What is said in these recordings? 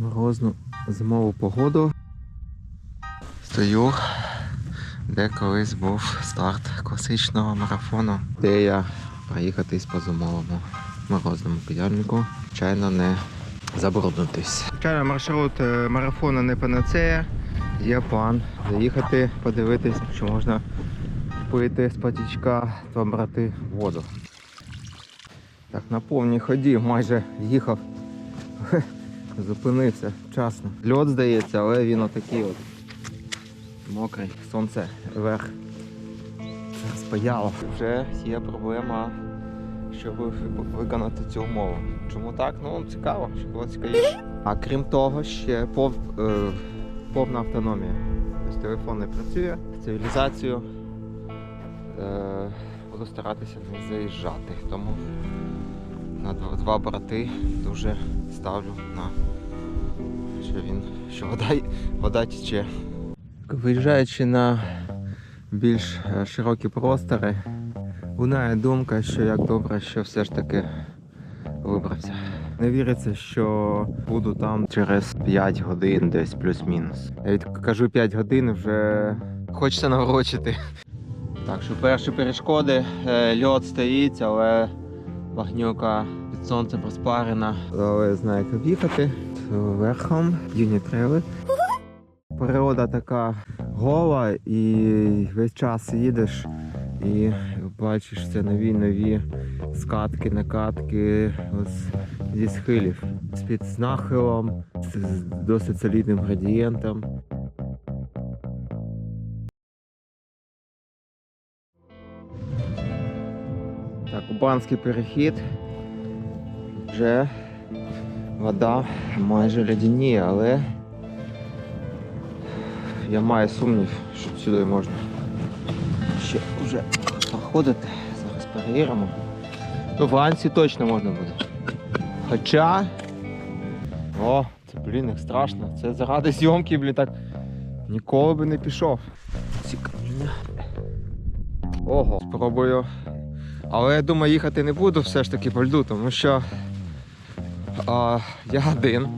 морозну зимову погоду. Стою, де колись був старт класичного марафону. Ідея проїхатись по зимовому морозному підйомнику. Звичайно, не забруднитись. Звичайно, маршрут е, марафону не панацея. Є план заїхати, подивитись, чи можна пити з патічка та брати воду. Так, на повній ході майже їхав. Зупинився вчасно. Льот здається, але він отакий от. Мокрий, сонце вверх. Спаяло. Вже є проблема, щоб виконати цю умову. Чому так? Ну цікаво, щоб було цікавіше. А крім того, ще пов, е, повна автономія. Тобто телефон не працює, цивілізацію е, буду старатися не заїжджати. Тому на два брати дуже ставлю на що він що вода, вода тече. Виїжджаючи на більш е, широкі простори, лунає думка, що як добре, що все ж таки вибрався. Не віриться, що буду там через 5 годин, десь плюс-мінус. Я кажу 5 годин, вже хочеться наврочити. Так що перші перешкоди, е, льот стоїть, але багнюка під сонцем розпарена. Але знаю, як об'їхати. Верхом, юні трейли. Природа така гола, і весь час їдеш і бачиш це нові нові скатки, накатки ось зі схилів. З під нахилом, з досить солідним градієнтом. Так, кубанський перехід. Вже вода майже ледяніє, але я маю сумнів, що сюди можна ще вже проходити. Зараз перевіримо. Ну, вранці точно можна буде. Хоча. О, це блін, як страшно. Це заради зйомки, блін, так ніколи би не пішов. Ці каміння. Ого, спробую. Але я думаю, їхати не буду все ж таки по льду, тому що а, я один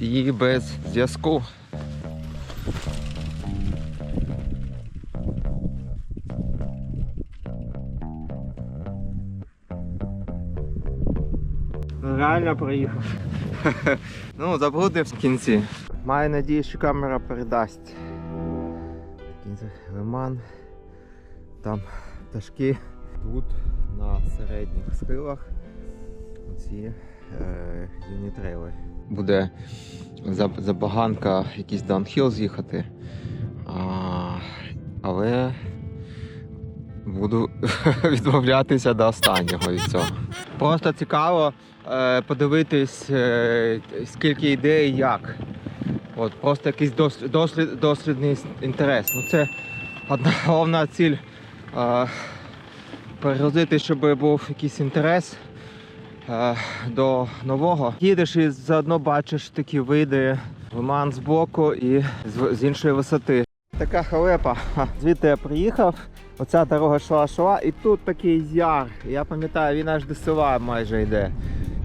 і без зв'язку. Реально проїхав. ну, забруднив в кінці. Маю надію, що камера передасть. Лиман. Там пташки. Тут на середніх схилах оці е. Буде забаганка якийсь даунхіл з'їхати. Але буду відмовлятися до останнього від цього. Просто цікаво е, подивитись, е, скільки ідей і як. От, просто якийсь дослід, дослід, дослідний інтерес. Ну, це одна головна ціль. Перегрузити, щоб був якийсь інтерес до нового. Їдеш і заодно бачиш такі види лиман з боку і з, іншої висоти. Така халепа. Звідти я приїхав. Оця дорога шла шла, і тут такий яр. Я пам'ятаю, він аж до села майже йде.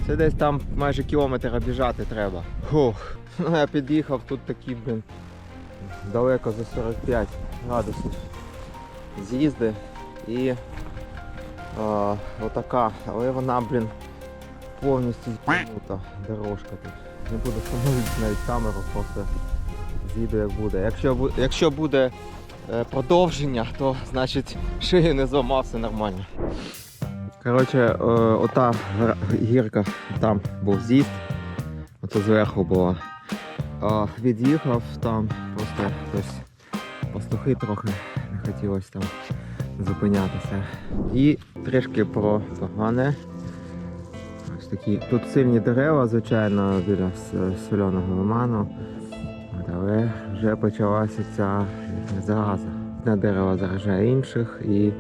Це десь там майже кілометр обіжати треба. Фух. Ну я під'їхав, тут такі, блін, далеко за 45 градусів. З'їзди і а, отака, але вона, блін, повністю зіпнута дорожка тут. Не буду встановлювати навіть камеру, просто з'їду як буде. Якщо, якщо буде е, продовження, то значить шию не зламав, все нормально. Коротше, е, ота гірка, там був з'їзд, оце зверху було. Від'їхав там, просто хтось пастухи трохи не хотілося там зупинятися. І трішки про погане. Ось такі. Тут сильні дерева, звичайно, біля соляного лиману. Але вже почалася ця зараза. Одне дерево заражає інших і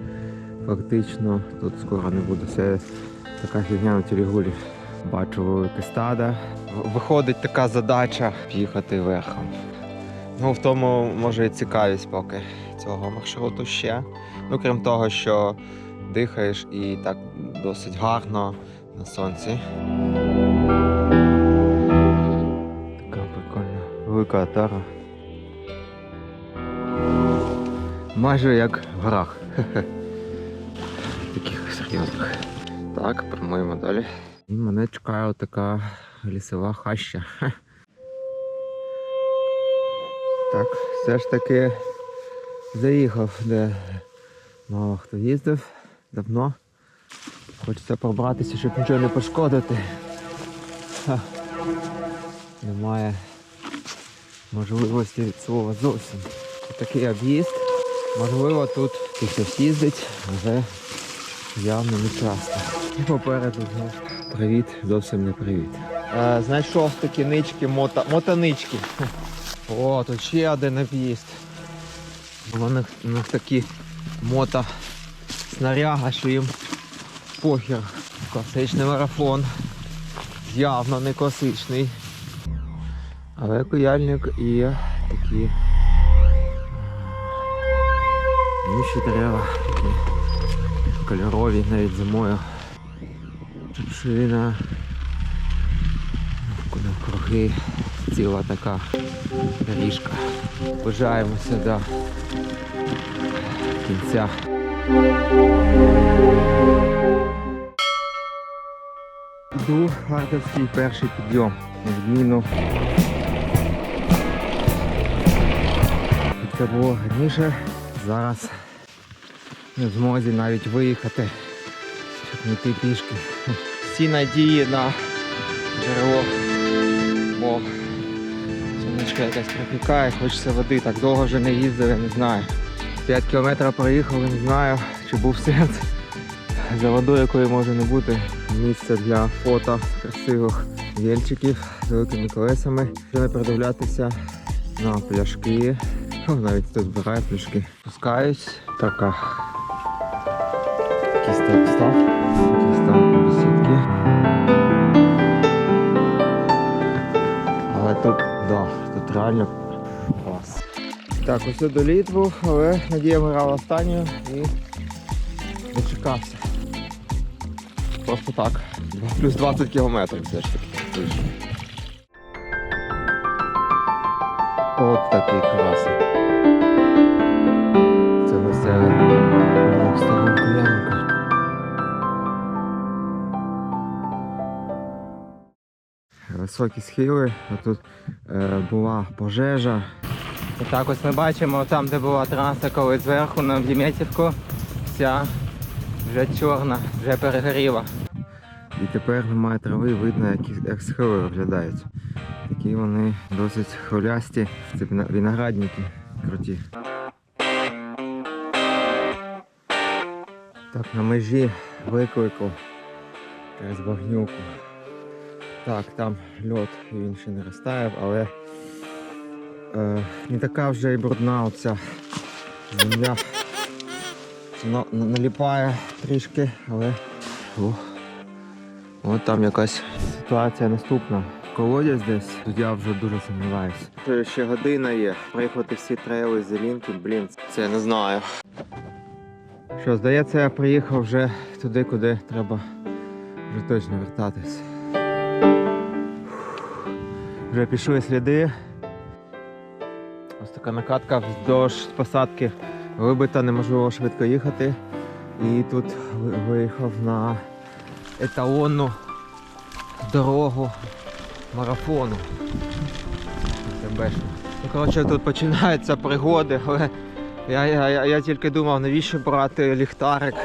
фактично тут скоро не буде. Це така фігня на телегулі. Бачу велике стадо. Виходить така задача їхати верхом. Ну, в тому може і цікавість поки цього маршруту ще. Ну, крім того, що дихаєш і так досить гарно на сонці. Така прикольна велика тара. Майже як в горах. Таких серйозних. Так, прямуємо далі. І мене чекає така лісова хаща. Так, все ж таки заїхав, де мало хто їздив давно. Хочеться пробратися, щоб нічого не пошкодити. Ха. Немає можливості від слова зовсім. Такий об'їзд. Можливо, тут і хтось їздить, але явно не часто. І попереду знову привіт, зовсім не привіт. Е, знайшов такі нички, мота, мотанички. О, тут ще один об'їзд. У них такі мота снаряга, що їм похер. Класичний марафон. Явно не класичний. Але куяльник і такі інші дерева, такі кольорові навіть зимою. Чепшина. Круги, ціла така доріжка. Бажаємося до кінця. Йду Харківський перший підйом. Відміну. Це було раніше. Зараз не в змозі навіть виїхати, щоб не йти пішки. Всі надії на джерело, бо сонечко якась припікає, хочеться води, так довго вже не їздив, я не знаю. 5 кілометрів проїхав, і не знаю, чи був сенс. За водою, якої може не бути. Місце для фото красивих вільчиків з великими колесами. Щоб не придивлятися на пляшки. О, навіть хтось збирає пляшки. Спускаюсь. Така. Якийсь там став. Якісь. Але тут, да, тут реально клас. Так, ось до Літву, але Надія грала останню і дочекався. Просто так. Плюс 20 кілометрів все ж таки. От такий красий. Це веселе. Старого куляника. Високі схили, тут е, була пожежа. І так ось ми бачимо, там де була траса коли зверху на Дім'ятівку, вся вже чорна, вже перегоріла. І тепер немає трави, видно, як, схили виглядають. Такі вони досить хвилясті. Це виноградники круті. Так, на межі виклику через багнюку. Так, там льод він ще не розтаяв, але е, не така вже і брудна оця земля. Воно наліпає трішки, але. Ох. От там якась ситуація наступна. Колодязь десь, тут я вже дуже сумніваюся. Ще година є. Приїхати всі трейли з Зелінки, блін, це я не знаю. Що, здається, я приїхав вже туди, куди треба вже точно вертатись. Вже пішли сліди. Ось така накатка вздовж посадки вибита, неможливо швидко їхати. І тут виїхав на еталонну дорогу марафону. Ну, коротше, тут починаються пригоди, але я, я, я, я тільки думав, навіщо брати ліхтарик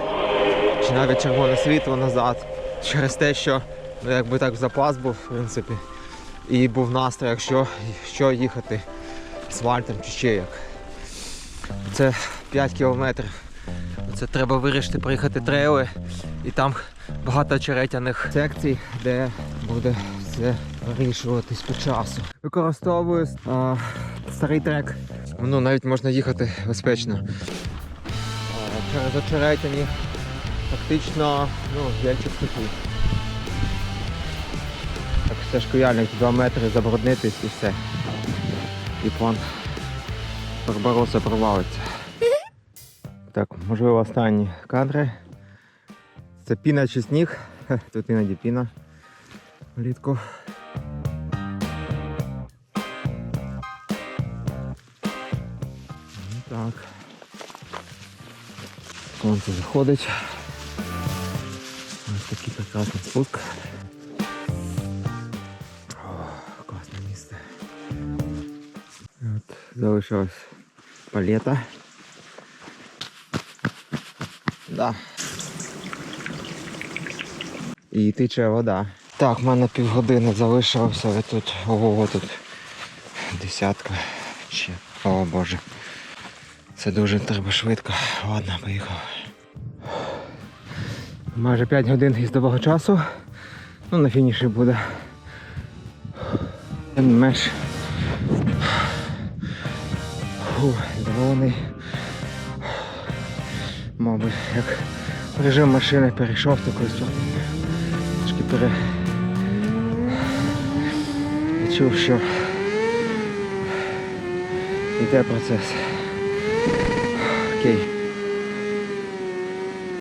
чи навіть червоне світло назад. Через те, що ну, якби так запас був, в принципі. І був настрій, якщо що їхати асфальтом чи ще як. Це 5 кілометрів. Це треба вирішити проїхати трейли. І там багато очеретяних секцій, де буде все вирішуватись по часу. Використовую а, старий трек. Ну, навіть можна їхати безпечно. А, через очеретяні фактично ну, яльчик степу. Так все ж куяльник 2 метри забруднитись і все. І план Барбароса провалиться. Так, можливо, останні кадри. Це піна чи сніг. Хе, Тут іноді піна влітку. Так. Сонце заходить. Ось такий прекрасний спуск. О, класне місце. От, залишилась палета. Да. І тече вода. Так, в мене півгодини залишилося, і тут, ого, тут десятка ще. О боже. Це дуже треба швидко. Ладно, поїхав. Майже 5 годин їздового часу. Ну, на фініші буде. Тим менш. Фу, задоволений. Мабуть, як режим машини перейшов такий Трошки пере... Відчув, що йде процес. Окей.